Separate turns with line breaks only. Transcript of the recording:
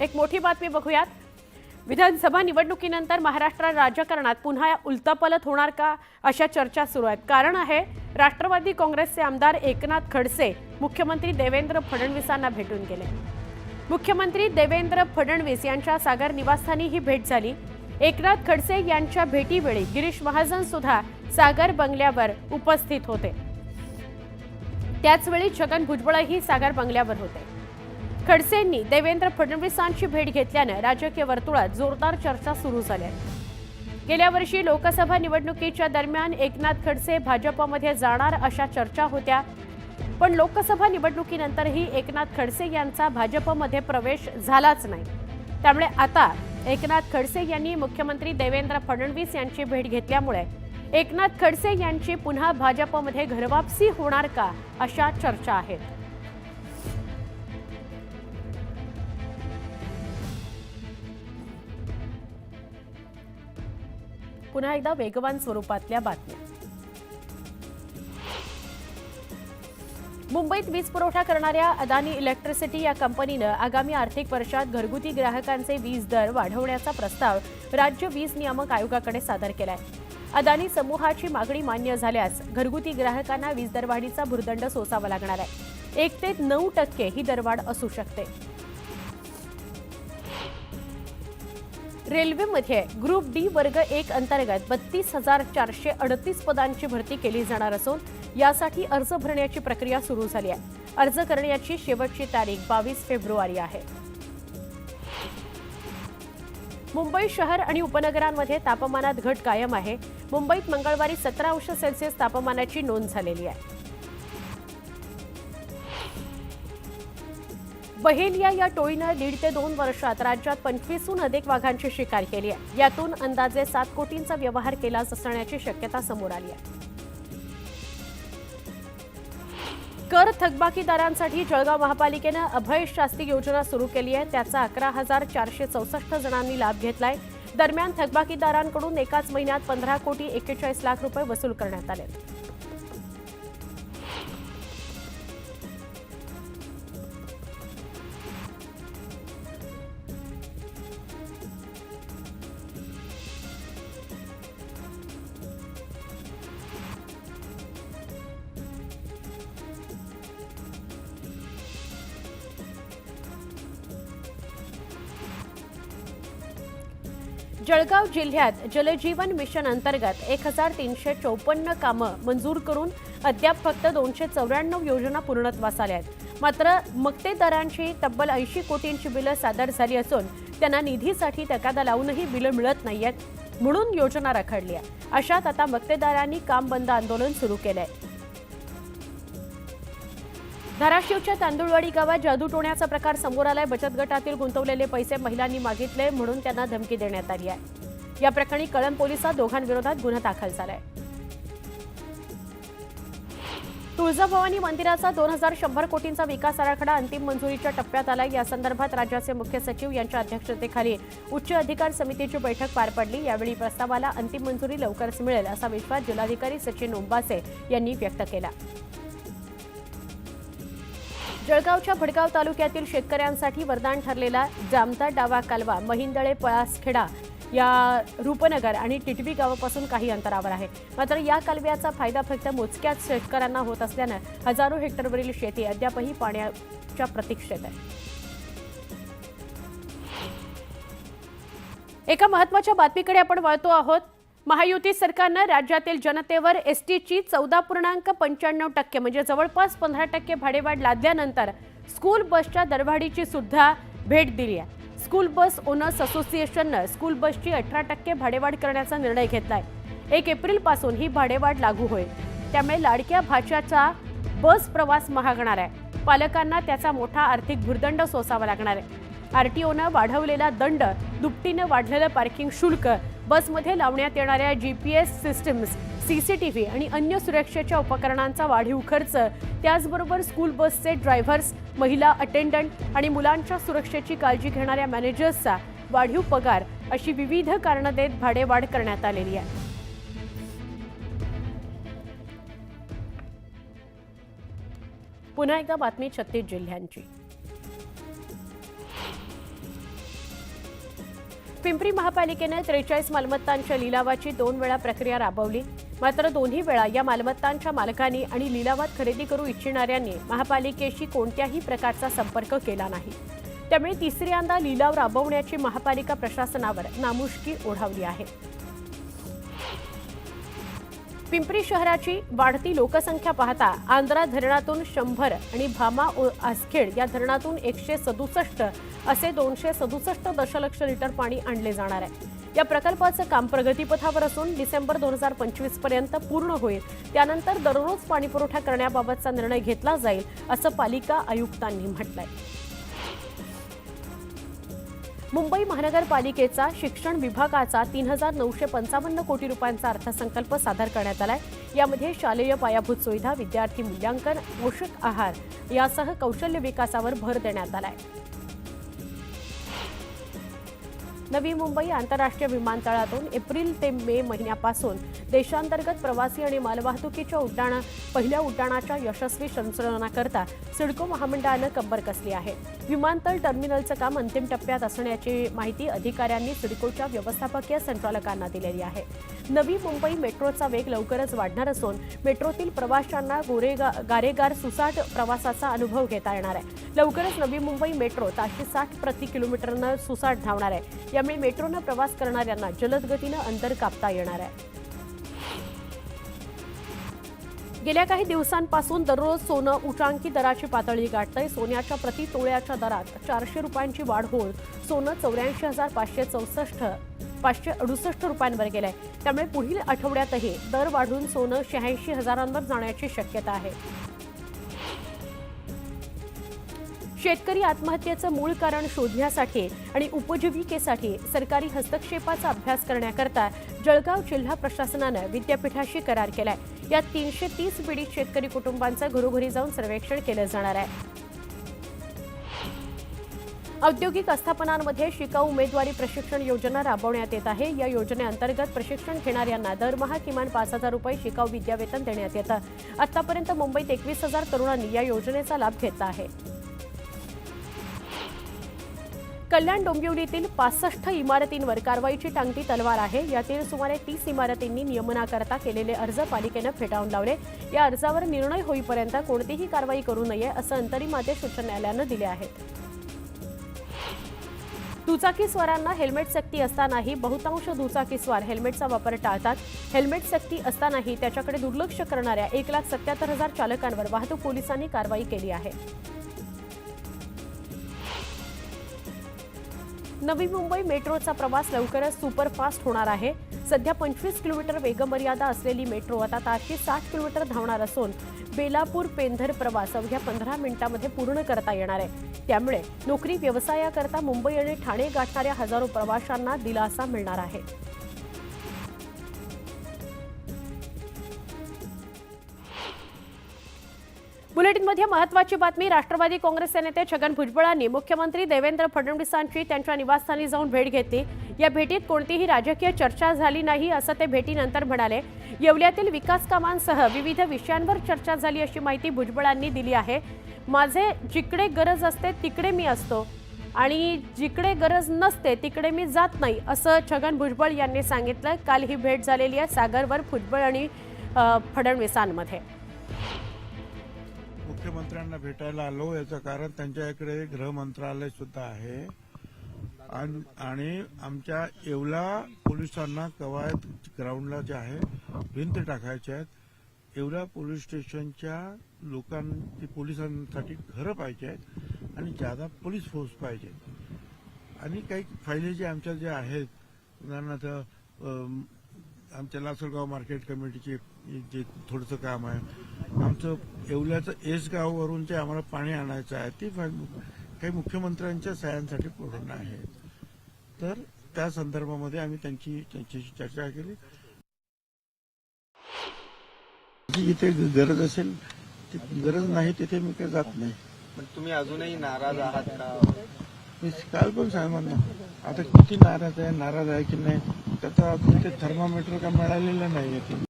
एक मोठी बातमी बघूयात. विधानसभा निवडणुकीनंतर महाराष्ट्र राजकारणात पुन्हा उलतापलत होणार का? अशा चर्चा सुरू आहेत. कारण आहे राष्ट्रवादी काँग्रेसचे आमदार एकनाथ खडसे मुख्यमंत्री देवेंद्र फडणवीसांना भेटून गेले. मुख्यमंत्री देवेंद्र फडणवीस यांच्या सागर निवासस्थानी ही भेट झाली. एकनाथ खडसे यांच्या भेटीवेळी गिरीश महाजन सुद्धा सागर बंगल्यावर उपस्थित होते. त्याचवेळी छगन भुजबळही सागर बंगल्यावर होते. खडसेंनी देवेंद्र फडणवीसांची भेट घेतल्यानं राजकीय वर्तुळात जोरदार चर्चा सुरू झाल्या गेल्या वर्षी लोकसभा निवडणुकीच्या दरम्यान एकनाथ खडसे भाजपमध्ये जाणार अशा चर्चा होत्या. पण लोकसभा निवडणुकीनंतरही एकनाथ खडसे यांचा भाजपमध्ये प्रवेश झालाच नाही. त्यामुळे आता एकनाथ खडसे यांनी मुख्यमंत्री देवेंद्र फडणवीस यांची भेट घेतल्यामुळे एकनाथ खडसे यांची पुन्हा भाजपमध्ये घरवापसी होणार का अशा चर्चा आहेत. पुन्हा एकदा वेगवान स्वरूपातल्या बातम्या. मुंबईत वीज पुरवठा करणाऱ्या अदानी इलेक्ट्रिसिटी या कंपनीनं आगामी आर्थिक वर्षात घरगुती ग्राहकांचे वीज दर वाढवण्याचा प्रस्ताव राज्य वीज नियामक आयोगाकडे सादर केलाय. अदानी समूहाची मागणी मान्य झाल्यास घरगुती ग्राहकांना वीज दरवाढीचा भुर्दंड सोसावा लागणार आहे. एक ते नऊ टक्के ही दरवाढ असू शकते. रेल्वेमध्ये ग्रुप डी वर्ग एक अंतर्गत बत्तीस हजार चारशे अडतीस पदांची भरती केली जाणार असून यासाठी अर्ज भरण्याची प्रक्रिया सुरू झाली आहे. अर्ज करण्याची शेवटची तारीख बावीस फेब्रुवारी आहे. मुंबई शहर आणि उपनगरांमध्ये तापमानात घट कायम आहे. मुंबईत मंगळवारी सतरा अंश सेल्सिअस तापमानाची नोंद झालेली आहे. बहेलिया या टोळीनं दीड ते दोन वर्षात राज्यात पंचवीसहून अधिक वाघांची शिकार केली आहे. यातून अंदाजे सात कोटींचा व्यवहार केला असण्याची शक्यता समोर आली आहे. कर थकबाकीदारांसाठी जळगाव महापालिकेनं अभय शास्ती योजना सुरू केली आहे. त्याचा अकरा हजार चारशे चौसष्ट जणांनी लाभ घेतलाय. दरम्यान थकबाकीदारांकडून एकाच महिन्यात पंधरा कोटी एक्केचाळीस लाख रुपये वसूल करण्यात आले. जळगाव जिल्ह्यात जलजीवन मिशन अंतर्गत एक हजार तीनशे चौपन्न कामं मंजूर करून अद्याप फक्त दोनशे चौऱ्याण्णव योजना पूर्णत्वास आल्या आहेत. मात्र मक्तेदारांची तब्बल ऐंशी कोटींची बिलं सादर झाली असून त्यांना निधीसाठी तकादा लावूनही बिलं मिळत नाहीयेत म्हणून योजना रखडली आहे. अशात आता मक्तेदारांनी काम बंद आंदोलन सुरू केलंय. धाराशिवच्या तांदुळवाडी गावात जादूटोण्याचा प्रकार समोर आलाय. बचत गटातील गुंतवलेले पैसे महिलांनी मागितले म्हणून त्यांना धमकी देण्यात आली आहे. या प्रकरणी कळंब पोलिसात दोघांविरोधात गुन्हा दाखल झालाय. तुळजाभवानी मंदिराचा दोन हजार शंभर कोटींचा विकास आराखडा अंतिम मंजुरीच्या टप्प्यात आलाय. या संदर्भात राज्याचे मुख्य सचिव यांच्या अध्यक्षतेखाली उच्च अधिकार समितीची बैठक पार पडली. यावेळी प्रस्तावाला अंतिम मंजुरी लवकरच मिळेल असा विश्वास जिल्हाधिकारी सचिन ओंबासे यांनी व्यक्त केला. जळगावच्या भडगाव तालुक्यातील शेतकऱ्यांसाठी वरदान ठरलेला जामता डावा कालवा महिंदळे पळासखेडा या रूपनगर आणि टिटवी गावापासून काही अंतरावर आहे. मात्र या कालव्याचा फायदा फक्त मोजक्याच शेतकऱ्यांना होत असल्यानं हजारो हेक्टरवरील शेती अद्यापही पाण्याच्या प्रतीक्षेत आहे. एका महत्त्वाच्या बातमीकडे आपण वळतो आहोत. महायुती सरकारनं राज्यातील जनतेवर एस टीची चौदा पूर्णांक पंच्याण्णव टक्के म्हणजे जवळपास पंधरा टक्के भाडेवाढ लादल्यानंतर स्कूल बसच्या दरवाढीची सुद्धा भेट दिली आहे. स्कूल बस ओनर्स असोसिएशननं स्कूल बसची अठरा टक्के भाडेवाढ करण्याचा निर्णय घेतलाय. एक एप्रिलपासून ही भाडेवाढ लागू होईल. त्यामुळे लाडक्या भाच्याचा बस प्रवास महागणार आहे. पालकांना त्याचा मोठा आर्थिक भुर्दंड सोसावा लागणार आहे. आरटीओनं वाढवलेला दंड दुपटीनं वाढलेलं पार्किंग शुल्क बसमध्ये लावण्यात येणाऱ्या G P S systems CCTV आणि अन्य सुरक्षेच्या उपकरणांचा वाढीव खर्च त्याचबरोबर स्कूल बसचे ड्रायव्हर्स महिला अटेंडंट आणि मुलांच्या सुरक्षेची काळजी घेणाऱ्या मॅनेजर्सचा वाढीव पगार अशी विविध कारणं देत भाडेवाढ करण्यात आलेली आहे. पुन्हा एकदा बातमी छत्तीस जिल्ह्यांची. पिंपरी महापालिकेने त्रेचाळीस मालमत्तांच्या लिलावाची दोन वेळा प्रक्रिया राबवली. मात्र दोन्ही वेळा या मालमत्तांच्या मालकांनी आणि लिलावात खरेदी करू इच्छिणाऱ्यांनी महापालिकेशी कोणत्याही प्रकारचा संपर्क केला नाही. त्यामुळे तिसऱ्यांदा लिलाव राबवण्याची महापालिका प्रशासनावर नामुष्की ओढावली आहे. पिंपरी शहराची वाढती लोकसंख्या पाहता आंध्रा धरणातून शंभर आणि भामा ओ- आसखेड या धरणातून एकशे सदुसष्ट असे दोनशे सदुसष्ट दशलक्ष लिटर पाणी आणले जाणार आहे. या प्रकल्पाचं काम प्रगतीपथावर असून डिसेंबर दोन हजार पंचवीसपर्यंत पूर्ण होईल. त्यानंतर दररोज पाणीपुरवठा करण्याबाबतचा निर्णय घेतला जाईल असं पालिका आयुक्तांनी म्हटलंय. मुंबई महानगरपालिकेचा शिक्षण विभागाचा तीन हजार नऊशे पंचावन्न कोटी रुपयांचा अर्थसंकल्प सादर करण्यात आलाय. यामध्ये शालेय पायाभूत सुविधा विद्यार्थी मूल्यांकन पोषक आहार यासह कौशल्य विकासावर भर देण्यात आलाय. नवी मुंबई आंतरराष्ट्रीय विमानतळातून एप्रिल ते मे महिन्यापासून देशांतर्गत प्रवासी आणि मालवाहतुकीच्या उड्डाणा पहिल्या उड्डाणाच्या यशस्वी संचलनाकरता सिडको महामंडळानं कंबर कसली आहे. विमानतळ टर्मिनलचं काम अंतिम टप्प्यात असण्याची माहिती अधिकाऱ्यांनी सिडकोच्या व्यवस्थापकीय संचालकांना दिलेली आहे. नवी मुंबई मेट्रोचा वेग लवकरच वाढणार असून मेट्रोतील प्रवाशांना गोरेगा गारेगार सुसाट प्रवासाचा अनुभव घेता येणार आहे. लवकरच नवी मुंबई मेट्रो ताशे साठ प्रति किलोमीटरनं सुसाट धावणार आहे. त्यामुळे मेट्रोनं प्रवास करणाऱ्यांना जलद गतीनं अंतर कापता येणार आहे. गेल्या काही दिवसांपासून दररोज सोनं उच्चांकी दराची पातळी गाठतंय. सोन्याच्या प्रति तोळ्याच्या दरात चारशे रुपयांची वाढ होऊन सोनं चौऱ्याऐंशी हजार पाचशे चौसष्ट पाचशे अडुसष्ट रुपयांवर गेलंय. त्यामुळे पुढील आठवड्यातही दर वाढून सोनं शहाऐंशी हजारांवर जाण्याची शक्यता आहे. शेतकरी आत्महत्येचं मूळ कारण शोधण्यासाठी आणि उपजीविकेसाठी सरकारी हस्तक्षेपाचा अभ्यास करण्याकरता जळगाव जिल्हा प्रशासनानं विद्यापीठाशी करार केलाय. यात तीनशे तीस पीडित शेतकरी कुटुंबांचं घरोघरी जाऊन सर्वेक्षण केलं जाणार आहे. औद्योगिक आस्थापनांमध्ये शिकाऊ उमेदवारी प्रशिक्षण योजना राबवण्यात येत आहे. या योजनेअंतर्गत प्रशिक्षण घेणाऱ्यांना दरमहा किमान पाच हजार रुपये शिकाऊ विद्यावेतन देण्यात येतं. आतापर्यंत मुंबईत एकवीस हजार तरुणांनी या योजनेचा लाभ घेतला आहे. कल्याण डोंबिवलीतील पासष्ट इमारतींवर कारवाईची टांगती तलवार आहे. यातील सुमारे तीस इमारतींनी नियमनाकरता केलेले अर्ज पालिकेनं फेटाळून लावले. या अर्जावर निर्णय होईपर्यंत कोणतीही कारवाई करू नये असं अंतरिम आदेश उच्च न्यायालयानं दिले आहेत. दुचाकीस्वारांना हेल्मेट सक्ती असतानाही बहुतांश दुचाकीस्वार हेल्मेटचा वापर टाळतात. हेल्मेट सक्ती असतानाही त्याच्याकडे दुर्लक्ष करणाऱ्या एक लाख सत्याहत्तर हजार चालकांवर वाहतूक पोलिसांनी कारवाई केली आहे. नवी मुंबई मेट्रोचा प्रवास लवकरच सुपरफास्ट होणार आहे. सध्या पंचवीस किलोमीटर वेगमर्यादा असलेली मेट्रो आता ताशे साठ किलोमीटर धावणार असून बेलापूर पेंधर प्रवास अवघ्या पंधरा मिनिटांमध्ये पूर्ण करता येणार आहे. त्यामुळे नोकरी व्यवसायाकरता मुंबई आणि ठाणे गाठणाऱ्या हजारो प्रवाशांना दिलासा मिळणार आहे. बुलेटिनमध्ये महत्वाची बातमी राष्ट्रवादी काँग्रेसचे नेते छगन भुजबळांनी. मुख्यमंत्री देवेंद्र फडणवीसांची त्यांच्या निवासस्थानी जाऊन भेट घेतली. या भेटीत कोणतीही राजकीय चर्चा झाली नाही असं ते भेटीनंतर म्हणाले. येवल्यातील विकास कामांसह विविध विषयांवर चर्चा झाली अशी माहिती भुजबळांनी दिली आहे. माझे जिकडे गरज असते तिकडे मी असतो. आणि जिकडे गरज नसते तिकडे मी जात नाही असं छगन भुजबळ यांनी सांगितलं. काल ही भेट झालेली आहे सागरवर भुजबळ आणि फडणवीसांमध्ये.
मुख्यमंत्र्यांना भेटायला आलो याचं कारण त्यांच्या इकडे गृह सुद्धा आहे. आणि आमच्या येवला पोलिसांना कवायत ग्राउंडला जे आहे भिंत टाकायच्या आहेत. येवला पोलीस स्टेशनच्या लोकांची पोलिसांसाठी घरं पाहिजे आहेत आणि जादा पोलीस फोर्स पाहिजे आणि काही फायदे जे आमच्या जे आहेत उदाहरणार्थ आमच्या लासलगाव मार्केट कमिटीचे जे थोडंसं काम आहे आमचं येवल्याचं एस गाववरून जे आम्हाला पाणी आणायचं आहे ती काही मुख्यमंत्र्यांच्या सह्यांसाठी पूर्ण आहेत तर त्या संदर्भामध्ये आम्ही त्यांची त्यांच्याशी चर्चा केली. जिथे गरज असेल गरज नाही तिथे मी काही जात नाही.
पण तुम्ही अजूनही नाराज आहात का?
मी काल पण ना आता किती नाराज आहे नाराज आहे की नाही? त्याचा अजून ते थर्मामीटर का मिळालेलं नाही आहे